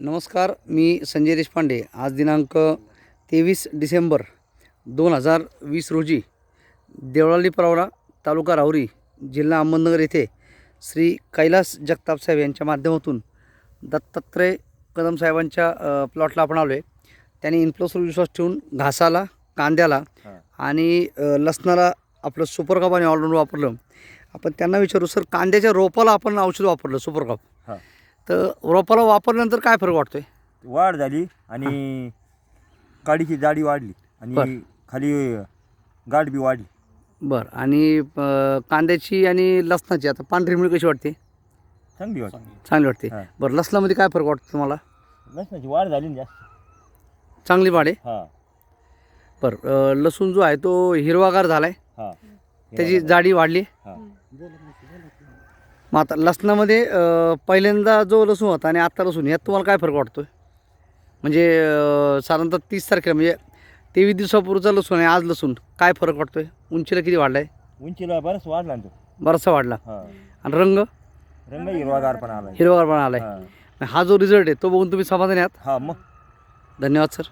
नमस्कार मी संजय देशपांडे. आज दिनांक तेवीस डिसेंबर दोन हजार वीस रोजी देवळाली प्रवरा तालुका राहुरी जिल्हा अहमदनगर येथे श्री कैलास जगताप साहेब यांच्या माध्यमातून दत्तात्रय कदम साहेबांच्या प्लॉटला आपण आलो आहे त्यांनी इन्फ्लोसवर विश्वास ठेवून घासाला कांद्याला. आणि लसणाला आपलं सुपर कप आणि ऑलराऊंड वापरलं. आपण त्यांना विचारू सर कांद्याच्या रोपाला आपण औषध वापरलं सुपर कप हा. तर रोपाला वापरल्यानंतर काय फरक वाटतोय? वाढ झाली आणि काडीची जाडी वाढली बर. आणि खाली गाठ बी वाढली. बरं. आणि अ, कांद्याची आणि लसणाची आता पांढरी मिळी कशी वाटते? चांगली वाढ चांगली. वाटते. हा. बरं लसणामध्ये काय फरक वाटतो तुम्हाला? लसणाची वाढ झाली ना जास्त. चांगली वाढ आहे? हा. बरं अ, लसूण जो आहे तो हिरवागार झाला आहे हा. त्याची जाडी वाढली. हा. मग आता लसणामध्ये पहिल्यांदा जो लसूण होता आणि आत्ता लसूण यात तुम्हाला काय फरक वाटतोय? म्हणजे साधारणतः तीस तारखेला म्हणजे तेवीस दिवसापूर्वीचा लसूण आहे आज लसूण काय फरक वाटतोय? उंचीला किती वाढला आहे उंचीला बरंच वाढला ना तो. बराचसा वाढला. आणि रंग? रंग हिरवागार पण आला हिरवागार पण आला आहे हा जो रिझल्ट आहे तो बघून तुम्ही समाधानी आहात? हा मग. धन्यवाद सर